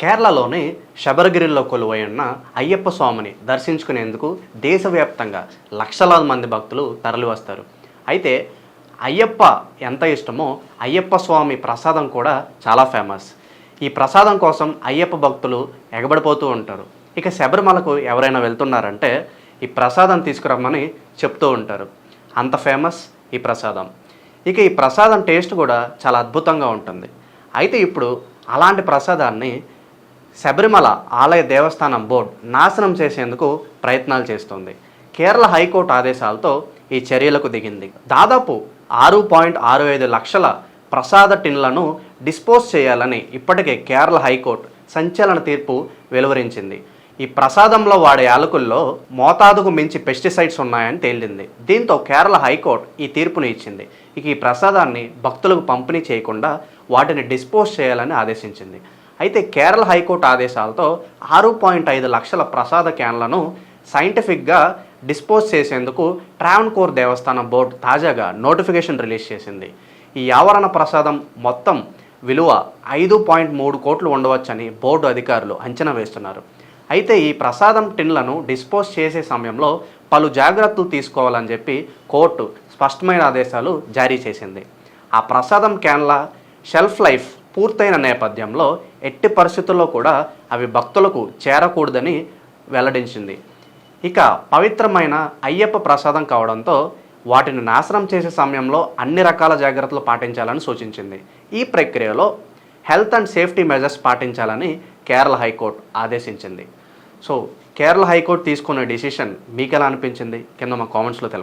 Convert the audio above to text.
కేరళలోని శబరగిరిలో కొలువై ఉన్న అయ్యప్ప స్వామిని దర్శించుకునేందుకు దేశవ్యాప్తంగా లక్షలాది మంది భక్తులు తరలివస్తారు. అయితే అయ్యప్ప ఎంత ఇష్టమో అయ్యప్ప స్వామి ప్రసాదం కూడా చాలా ఫేమస్. ఈ ప్రసాదం కోసం అయ్యప్ప భక్తులు ఎగబడిపోతూ ఉంటారు. ఇక శబరిమలకు ఎవరైనా వెళ్తున్నారంటే ఈ ప్రసాదం తీసుకురమ్మని చెప్తూ ఉంటారు. అంత ఫేమస్ ఈ ప్రసాదం. ఇక ఈ ప్రసాదం టేస్ట్ కూడా చాలా అద్భుతంగా ఉంటుంది. అయితే ఇప్పుడు అలాంటి ప్రసాదాన్ని శబరిమల ఆలయ దేవస్థానం బోర్డు నాశనం చేసేందుకు ప్రయత్నాలు చేస్తోంది. కేరళ హైకోర్టు ఆదేశాలతో ఈ చర్యలకు దిగింది. దాదాపు ఆరు పాయింట్ ఆరు ఐదు లక్షల ప్రసాద టిన్లను డిస్పోజ్ చేయాలని ఇప్పటికే కేరళ హైకోర్టు సంచలన తీర్పు వెలువరించింది. ఈ ప్రసాదంలో వాడే యాలకుల్లో మోతాదుకు మించి పెస్టిసైడ్స్ ఉన్నాయని తేలింది. దీంతో కేరళ హైకోర్టు ఈ తీర్పుని ఇచ్చింది. ఇక ఈ ప్రసాదాన్ని భక్తులకు పంపిణీ చేయకుండా వాటిని డిస్పోజ్ చేయాలని ఆదేశించింది. అయితే కేరళ హైకోర్టు ఆదేశాలతో ఆరు పాయింట్ ఐదు లక్షల ప్రసాద క్యాన్లను సైంటిఫిక్గా డిస్పోజ్ చేసేందుకు ట్రావెన్కోర్ దేవస్థానం బోర్డు తాజాగా నోటిఫికేషన్ రిలీజ్ చేసింది. ఈ ఆవరణ ప్రసాదం మొత్తం విలువ ఐదు పాయింట్ మూడు కోట్లు ఉండవచ్చని బోర్డు అధికారులు అంచనా వేస్తున్నారు. అయితే ఈ ప్రసాదం టిన్లను డిస్పోజ్ చేసే సమయంలో పలు జాగ్రత్తలు తీసుకోవాలని చెప్పి కోర్టు స్పష్టమైన ఆదేశాలు జారీ చేసింది. ఆ ప్రసాదం క్యాన్ల షెల్ఫ్ లైఫ్ పూర్తయిన నేపథ్యంలో ఎట్టి పరిస్థితుల్లో కూడా అవి భక్తులకు చేరకూడదని వెల్లడించింది. ఇక పవిత్రమైన అయ్యప్ప ప్రసాదం కావడంతో వాటిని నాశనం చేసే సమయంలో అన్ని రకాల జాగ్రత్తలు పాటించాలని సూచించింది. ఈ ప్రక్రియలో హెల్త్ అండ్ సేఫ్టీ మెజర్స్ పాటించాలని కేరళ హైకోర్టు ఆదేశించింది. సో కేరళ హైకోర్టు తీసుకున్న డిసిషన్ మీకు ఎలా అనిపించింది? కింద మా కామెంట్స్లో తెలుపు